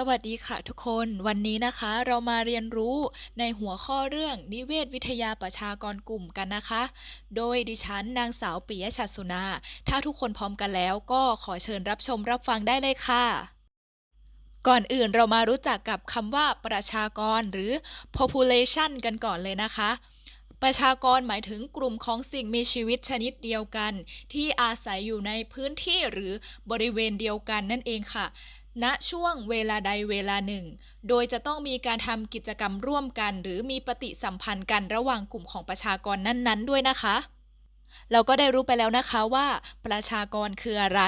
สวัสดีค่ะทุกคน วันนี้นะคะเรามาเรียนรู้ในหัวข้อเรื่องนิเวศวิทยาประชากรกลุ่มกันนะคะ โดยดิฉันนางสาวปิยะชัดสุนา ถ้าทุกคนพร้อมกันแล้วก็ขอเชิญรับชมรับฟังได้เลยค่ะ ก่อนอื่นเรามารู้จักกับคำว่าประชากรหรือ population กันก่อนเลยนะคะประชากรหมายถึงกลุ่มของสิ่งมีชีวิตชนิดเดียวกัน ที่อาศัยอยู่ในพื้นที่หรือบริเวณเดียวกันนั่นเองค่ะ ณช่วงเวลาใดเวลาหนึ่ง โดยจะต้องมีการทำกิจกรรมร่วมกัน หรือมีปฏิสัมพันธ์กันระหว่างกลุ่มของประชากรนั้นๆ ด้วยนะคะ เราก็ได้รู้ไปแล้วนะคะว่า ประชากรคืออะไร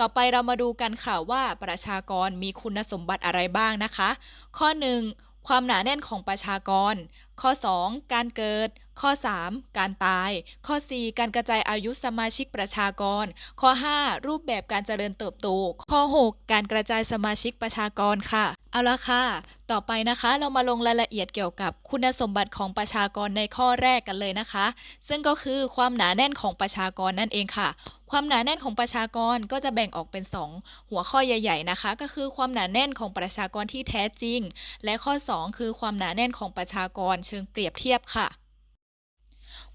ต่อไปเรามาดูกันค่ะว่าประชากรมีคุณสมบัติอะไรบ้างนะคะ ข้อ 1 ความหนาแน่นของประชากร ข้อ 2 การเกิด ข้อ 3 การตาย ข้อ 4 การกระจายอายุสมาชิกประชากร ข้อ 5 รูปแบบการเจริญเติบโต ข้อ 6 การกระจายสมาชิกประชากรค่ะ เอาละค่ะ ต่อไปนะคะเรามาลงรายละเอียดเกี่ยวกับคุณสมบัติของประชากรในข้อแรกกันเลยนะคะ ซึ่งก็คือความหนาแน่นของประชากรนั่นเองค่ะ ความหนาแน่นของประชากรก็จะแบ่งออกเป็น 2 หัวข้อใหญ่ ๆนะคะ ก็คือความหนาแน่นของประชากรที่แท้จริง และข้อ 2 คือความหนาแน่นของประชากรเชิงเปรียบเทียบค่ะ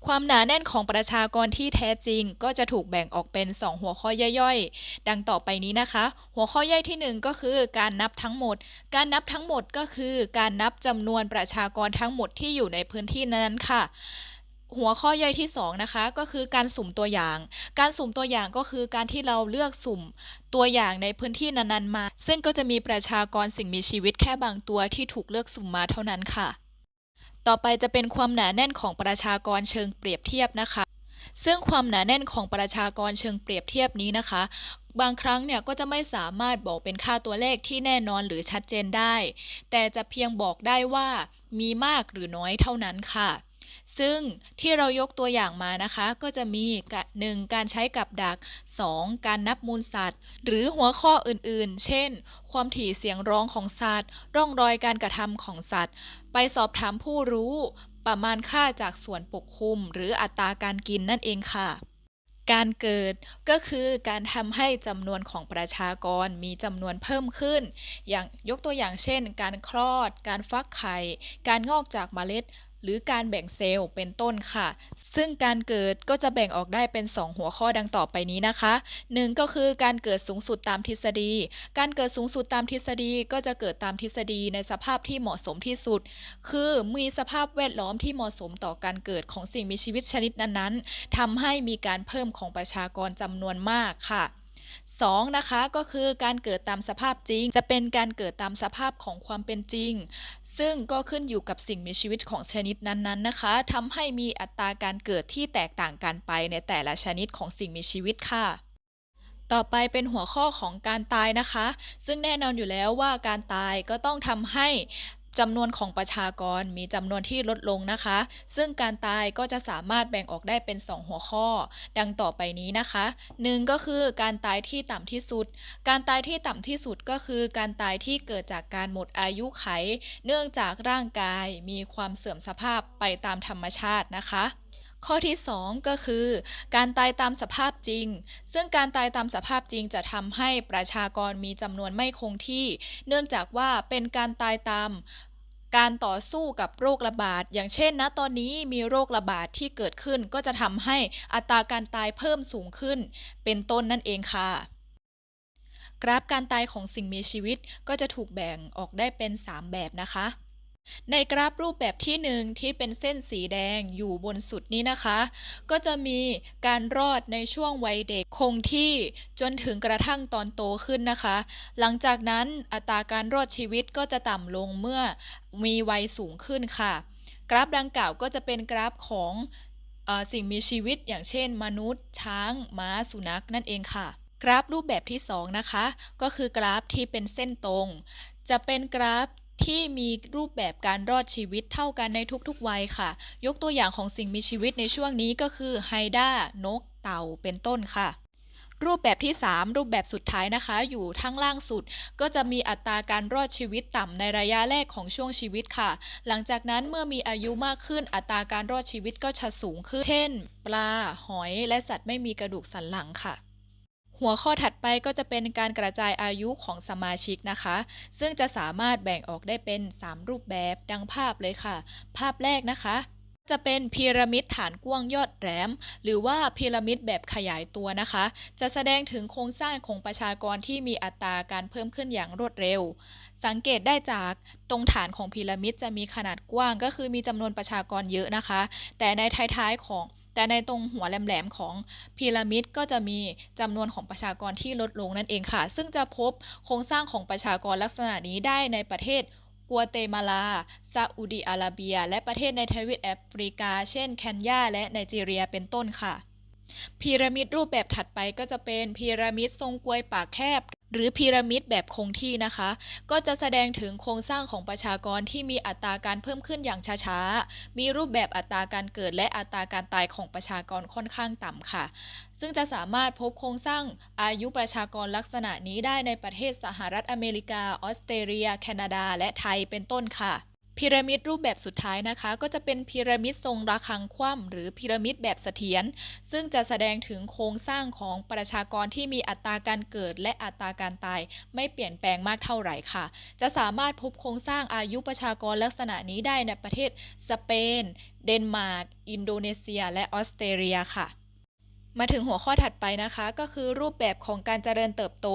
ความหนาแน่นของประชากรที่แท้จริงก็จะถูกแบ่งออกเป็น 2 หัวข้อย่อยๆ ดังต่อไปนี้นะคะ หัวข้อย่อยที่ 1 ก็คือการนับทั้งหมด การนับทั้งหมดก็คือ การนับจำนวนประชากรทั้งหมดที่อยู่ในพื้นที่นั้นๆค่ะหัวข้อย่อยที่2นะคะก็คือการสุ่มตัวอย่าง การสุ่มตัวอย่างก็คือการที่เราเลือกสุ่มตัวอย่างในพื้นที่นั้นๆมา ซึ่งก็จะมีประชากรสิ่งมีชีวิตแค่บางตัวที่ถูกเลือกสุ่มมาเท่านั้นค่ะ ต่อไปจะเป็นความหนาแน่นของประชากรเชิงเปรียบเทียบนะคะ ซึ่งความหนาแน่นของประชากรเชิงเปรียบเทียบนี้นะคะ บางครั้งเนี่ยก็จะไม่สามารถบอกเป็นค่าตัวเลขที่แน่นอนหรือชัดเจนได้ แต่จะเพียงบอกได้ว่ามีมากหรือน้อยเท่านั้นค่ะ ซึ่งที่เรายกตัวอย่างมานะคะ ก็จะมีหนึ่งการใช้กับดัก 2. การนับมูลสัตว์ หรือหัวข้ออื่นๆ เช่น ความถี่เสียงร้องของสัตว์ ร่องรอยการกระทำของสัตว์ ไปสอบถามผู้รู้ ประมาณค่าจากส่วนปกคลุม หรืออัตราการกินนั่นเองค่ะการเกิดก็คือการทำให้จำนวนของประชากรมีจำนวนเพิ่มขึ้น อย่างยกตัวอย่างเช่น การคลอด การฟักไข่ การงอกจากเมล็ด หรือการแบ่งเซลล์เป็นต้นค่ะ ซึ่งการเกิดก็จะแบ่งออกได้เป็น 2 หัวข้อดังต่อไปนี้นะคะ 1 ก็คือการเกิดสูงสุดตามทฤษฎี การเกิดสูงสุดตามทฤษฎีก็จะเกิดตามทฤษฎีในสภาพที่เหมาะสมที่สุด คือมีสภาพแวดล้อมที่เหมาะสมต่อการเกิดของสิ่งมีชีวิตชนิดนั้นๆทำให้มีการเพิ่มของประชากรจำนวนมากค่ะ 2. นะคะก็คือการเกิดตามสภาพจริง จะเป็นการเกิดตามสภาพของความเป็นจริง ซึ่งก็ขึ้นอยู่กับสิ่งมีชีวิตของชนิดนั้นๆนะคะทำให้มีอัตราการเกิดที่แตกต่างกันไปในแต่ละชนิดของสิ่งมีชีวิตค่ะต่อไปเป็นหัวข้อของการตายนะคะ ซึ่งแน่นอนอยู่แล้วว่าการตายก็ต้องทำให้ จำนวนของประชากรมีจำนวนที่ลดลงนะคะ ซึ่งการตายก็จะสามารถแบ่งออกได้เป็น 2 หัวข้อ ดังต่อไปนี้นะคะ 1 ก็คือการตายที่ต่ำที่สุด การตายที่ต่ำที่สุดก็คือ การตายที่เกิดจากการหมดอายุไข เนื่องจากร่างกายมีความเสื่อมสภาพไปตามธรรมชาตินะคะ ข้อที่ 2 ก็คือ การตายตามสภาพจริง ซึ่งการตายตามสภาพจริงจะทำให้ประชากรมีจำนวนไม่คงที่ เนื่องจากว่าเป็นการตายตามการต่อสู้กับโรคระบาด อย่างเช่นนะตอนนี้มีโรคระบาดที่เกิดขึ้น ก็จะทำให้อัตราการตายเพิ่มสูงขึ้น เป็นต้นนั่นเองค่ะ กราฟการตายของสิ่งมีชีวิตก็จะถูกแบ่งออกได้เป็น 3 แบบนะคะ ในกราฟรูปแบบที่ 1 ที่เป็นเส้นสีแดงอยู่บนสุดนี้นะคะ ก็จะมีการรอดในช่วงวัยเด็กคงที่จนถึงกระทั่งตอนโตขึ้นนะคะ หลังจากนั้นอัตราการรอดชีวิตก็จะต่ำลงเมื่อมีวัยสูงขึ้นค่ะ กราฟดังกล่าวก็จะเป็นกราฟของอสิ่งมีชีวิตอย่างเช่น มนุษย์ ช้าง ม้า สุนัขนั่นเองค่ะ กราฟรูปแบบที่ 2 นะคะ ก็คือกราฟที่เป็นเส้นตรง จะเป็นกราฟ ที่มีรูปแบบการรอดชีวิตเท่ากันในทุกๆวัยค่ะ ยกตัวอย่างของสิ่งมีชีวิตในช่วงนี้ก็คือไฮด้านก เต่าเป็นต้นค่ะ รูปแบบที่ 3 รูปแบบสุดท้ายนะคะ อยู่ทั้งล่างสุด ก็จะมีอัตราการรอดชีวิตต่ำในระยะแรกของช่วงชีวิตค่ะ หลังจากนั้นเมื่อมีอายุมากขึ้นอัตราการรอดชีวิตก็จะสูงขึ้น เช่น ปลา หอย และสัตว์ไม่มีกระดูกสันหลังค่ะ หัวข้อถัดไปก็จะเป็นการกระจายอายุของสมาชิกนะคะ ซึ่งจะสามารถแบ่งออกได้เป็น 3 รูปแบบดังภาพเลยค่ะ ภาพแรกนะคะจะเป็นพีระมิดฐานกว้างยอดแหลมหรือว่าพีระมิดแบบขยายตัวนะคะ จะแสดงถึงโครงสร้างของประชากรที่มีอัตราการเพิ่มขึ้นอย่างรวดเร็ว สังเกตได้จากตรงฐานของพีระมิดจะมีขนาดกว้างก็คือมีจำนวนประชากรเยอะนะคะ แต่ในท้ายๆของ แต่ในตรงหัวแหลมๆของพีระมิดก็จะมีจำนวนของประชากรที่ลดลงนั่นเองค่ะ ซึ่งจะพบโครงสร้างของประชากรลักษณะนี้ได้ในประเทศกัวเตมาลา ซาอุดิอาระเบีย และประเทศในทวีปแอฟริกา เช่น เคนยา และไนจีเรีย เป็นต้นค่ะ พีระมิดรูปแบบถัดไปก็จะเป็นพีระมิดทรงกลวยปากแคบ หรือพีระมิดแบบคงที่นะคะ ก็จะแสดงถึงโครงสร้างของประชากรที่มีอัตราการเพิ่มขึ้นอย่างช้าๆ มีรูปแบบอัตราการเกิดและอัตราการตายของประชากรค่อนข้างต่ำค่ะ ซึ่งจะสามารถพบโครงสร้างอายุประชากรลักษณะนี้ได้ในประเทศสหรัฐอเมริกา ออสเตรเลีย แคนาดา และไทยเป็นต้นค่ะ พีระมิดรูปแบบสุดท้ายนะคะ ก็จะเป็นพีระมิดทรงระฆังคว่ำหรือพีระมิดแบบเสถียรซึ่งจะแสดงถึงโครงสร้างของประชากรที่มีอัตราการเกิด และอัตราการตาย ไม่เปลี่ยนแปลงมากเท่าไหร่ค่ะ จะสามารถพบโครงสร้างอายุประชากรลักษณะนี้ได้ในประเทศสเปน เดนมาร์ก อินโดนีเซีย และออสเตรเลียค่ะ มาถึงหัวข้อถัดไปนะคะ ก็คือรูปแบบของการเจริญเติบโต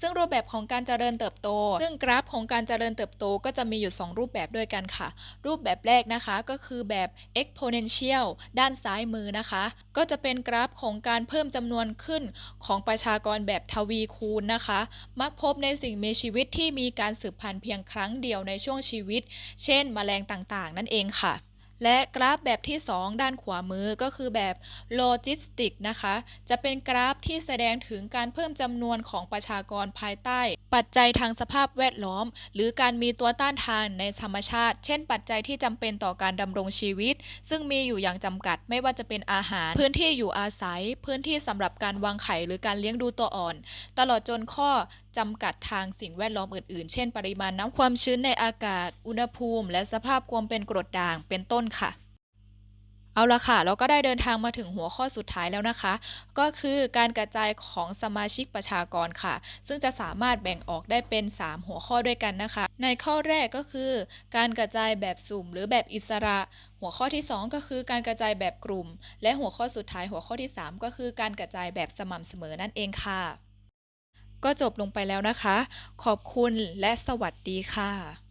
ซึ่งรูปแบบของการเจริญเติบโต ซึ่งกราฟของการเจริญเติบโตก็จะมีอยู่ 2 รูปแบบด้วยกันค่ะ รูปแบบแรกนะคะก็คือแบบ exponential ด้านซ้ายมือนะคะ ก็จะเป็นกราฟของการเพิ่มจำนวนขึ้นของประชากรแบบทวีคูณนะคะ มักพบในสิ่งมีชีวิตที่มีการสืบพันธุ์เพียงครั้งเดียวในช่วงชีวิต เช่นแมลงต่างๆ นั่นเองค่ะ และกราฟแบบที่ 2 ด้านขวามือก็คือแบบโลจิสติกนะคะ จะเป็นกราฟที่แสดงถึงการเพิ่มจำนวนของประชากรภายใต้ ปัจจัยทางสภาพแวดล้อม หรือการมีตัวต้านทานในธรรมชาติ เช่น ปัจจัยที่จำเป็นต่อการดำรงชีวิต ซึ่งมีอยู่อย่างจำกัดไม่ว่าจะเป็นอาหาร พื้นที่อยู่อาศัย พื้นที่สำหรับการวางไข่หรือการเลี้ยงดูตัวอ่อน ตลอดจนข้อจำกัดทางสิ่งแวดล้อมอื่นๆ เช่น ปริมาณน้ำความชื้นในอากาศ อุณหภูมิ และสภาพความเป็นกรดด่าง เป็นต้นค่ะ เอาละค่ะ เราก็ได้เดินทางมาถึงหัวข้อสุดท้ายแล้วนะคะ ก็คือการกระจายของสมาชิกประชากรค่ะ ซึ่งจะสามารถแบ่งออกได้เป็น 3 หัวข้อด้วยกันนะคะ ในข้อแรกก็คือ การกระจายแบบสุ่ม หรือแบบอิสระหัวข้อที่ 2 ก็คือการกระจายแบบกลุ่ม และหัวข้อสุดท้ายหัวข้อที่ 3 ก็คือการกระจายแบบสม่ำเสมอนั่นเองค่ะ ก็จบลงไปแล้วนะคะ ขอบคุณและสวัสดีค่ะ